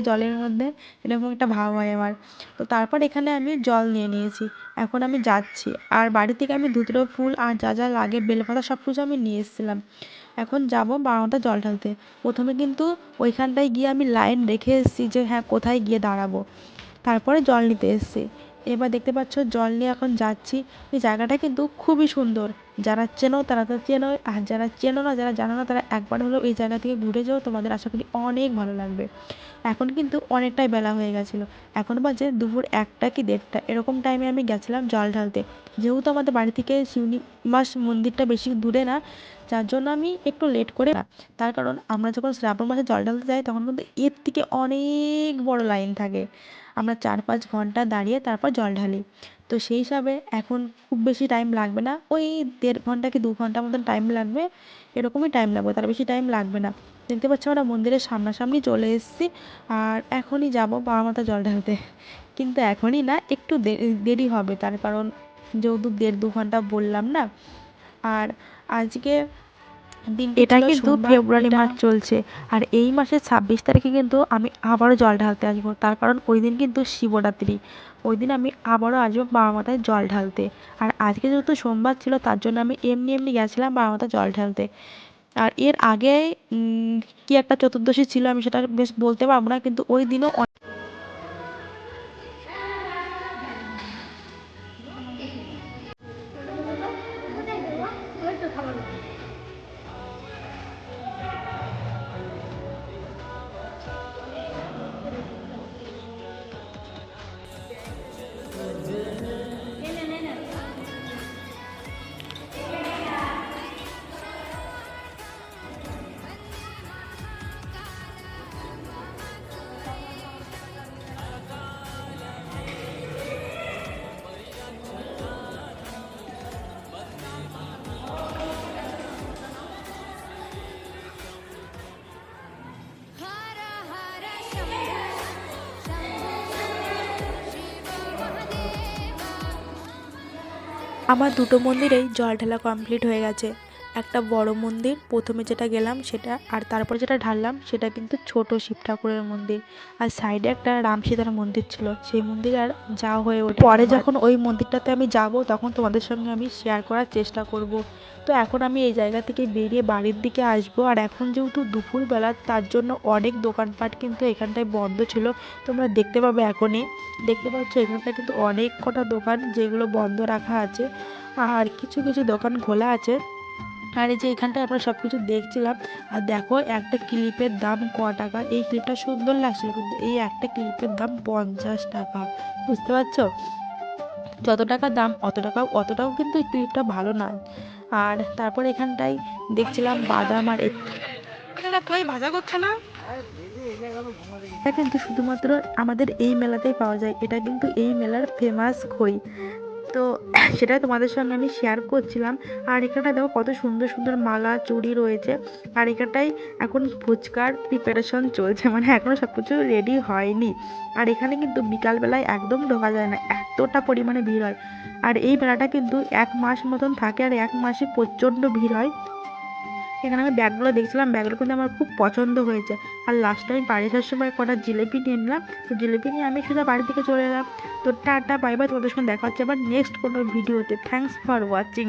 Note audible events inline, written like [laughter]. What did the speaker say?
জলের মধ্যে, এরকম একটা ভাব হয় আমার। তো তারপর এখানে আমি জল নিয়ে নিয়েছি। এখন আমি যাচ্ছি। আর বাড়ি থেকে আমি ধুতরো ফুল আর যা যা লাগে, বেলপাতা সব কিছু আমি নিয়ে এসেছিলাম। এখন যাব বারোটা জল ঢালতে। প্রথমে কিন্তু ওইখানটায় গিয়ে আমি লাইন রেখে এসেছি যে হ্যাঁ কোথায় গিয়ে দাঁড়াবো। তারপরে জল নিতে এসেছি। এবার দেখতে পাচ্ছ, জল নিয়ে এখন যাচ্ছি। এই জায়গাটা কিন্তু খুবই সুন্দর। যারা চেনো তারা তো চেনো আর যারা চেনো না, যারা জানো না, তারা একবার হলেও এই জায়গা থেকে ঘুরে যাও। তোমাদের আশা করি অনেক ভালো লাগবে। এখন কিন্তু অনেকটাই বেলা হয়ে গেছিল। এখন বাজে দুপুর একটা কি দেড়টা। এরকম টাইমে আমি গেছিলাম জল ঢালতে। যেহেতু আমাদের বাড়ি থেকে শিউলি মাস মন্দিরটা বেশি দূরে না, যার জন্য আমি একটু লেট করে না। তার কারণ আমরা যখন শ্রাবণ মাসে জল ঢালতে যাই, তখন কিন্তু এর থেকে অনেক বড় লাইন থাকে। আমরা চার পাঁচ ঘণ্টা দাঁড়িয়ে তারপর জল ঢালি। তো সেই হিসাবে এখন খুব বেশি টাইম লাগবে না। ওই দেড় ঘণ্টা কি দু ঘণ্টা মতন টাইম লাগবে, এরকমই টাইম লাগবে, তার বেশি টাইম লাগবে না। দেখতে পাচ্ছ আমরা মন্দিরের সামনাসামনি চলে এসেছি, আর এখনই যাব বাবা মাথা জল ঢালতে। কিন্তু এখনই না, একটু দেরি হবে, তার কারণ যেহেতু দেড় দু ঘণ্টা বললাম না। আর আজকে এটা কিন্তু ফেব্রুয়ারি মাস চলছে। আর এই মাসের ছাব্বিশ তারিখে কিন্তু আমি আবারও জল ঢালতে আসব। তার কারণ ওই দিন কিন্তু শিবরাত্রি। ওই দিন আমি আবারও আসব বাবা মাথায় জল ঢালতে। আর আজকে যেহেতু সোমবার ছিল তার জন্য আমি এমনি এমনি গেছিলাম বাবা মাথায় জল ঢালতে। আর এর আগে কি একটা চতুর্দশী ছিল আমি সেটা বেশ বলতে পারব না কিন্তু ওই দিনও আমার দুটো মন্দিরেই জল ঢালা কমপ্লিট হয়ে গেছে। একটা বড় মন্দির প্রথমে যেটা গেলাম সেটা আর তারপর যেটা ঢাললাম সেটা কিন্তু ছোট শিব ঠাকুরের মন্দির। আর সাইডে একটা রাম সীতার মন্দির ছিল সেই মন্দির আর যাওয়া হয়ে ওঠে পরে যখন ওই মন্দিরটাতে আমি যাব তখন তোমাদের সঙ্গে আমি শেয়ার করার চেষ্টা করব। তো এখন আমি এই জায়গা থেকে বেরিয়ে বাড়ির দিকে আসব আর এখন যেহেতু দুপুরবেলা তার জন্য অনেক দোকানপাট কিন্তু এখানটায় বন্ধ ছিল। তোমরা দেখতে পাবে এখনই। দেখতে পাচ্ছ এখানটায় কিন্তু অনেক কটা দোকান যেগুলো বন্ধ রাখা আছে। আর কিছু কিছু দোকান খোলা আছে। আর এই যে এখানটায় আমরা সব কিছু দেখছিলাম আর দেখো একটা ক্লিপের দাম ক টাকা? এই ক্লিপটা সুন্দর লাগছিল কিন্তু এই একটা ক্লিপের দাম পঞ্চাশ টাকা বুঝতে পারছ? যত টাকা দাম অত টাকাও অতটাও কিন্তু এই ক্লিপটা ভালো নয়। আর তারপর এখানটায় দেখছিলাম বাদাম আর ভাজা করছে না? এটা কিন্তু শুধুমাত্র আমাদের এই মেলাতেই পাওয়া যায় এটা কিন্তু এই মেলার ফেমাস খই। তো [clears throat] সেটা তোমাদের সঙ্গে আমি শেয়ার করছিলাম। আর এখানটা দেখো কত সুন্দর সুন্দর মালা, চুড়ি রয়েছে। আর এখানটাই এখন ফুচকার প্রিপারেশন চলছে। মানে এখনও সব কিছু রেডি হয়নি। আর এখানে কিন্তু বিকালবেলায় একদম ঢোকা যায় না। এতটা পরিমাণে ভিড় হয়। আর এই মেলাটা কিন্তু এক মাস মতন থাকে। আর এক মাসে প্রচণ্ড ভিড় হয়। এখানে আমি ব্যাগগুলো দেখছিলাম, ব্যাগগুলো কিন্তু আমার খুব পছন্দ হয়েছে। আর লাস্টে আমি বাড়ি আসার সময় কটা জিলিপি নিয়ে নিলাম, তো জিলিপি নিয়ে আমি সোজা বাড়ি থেকে চলে এলাম। তো টাটা বাই বাই তোমাদের সঙ্গে দেখা হচ্ছে আবার নেক্সট কোনো ভিডিওতে থ্যাংকস ফর ওয়াচিং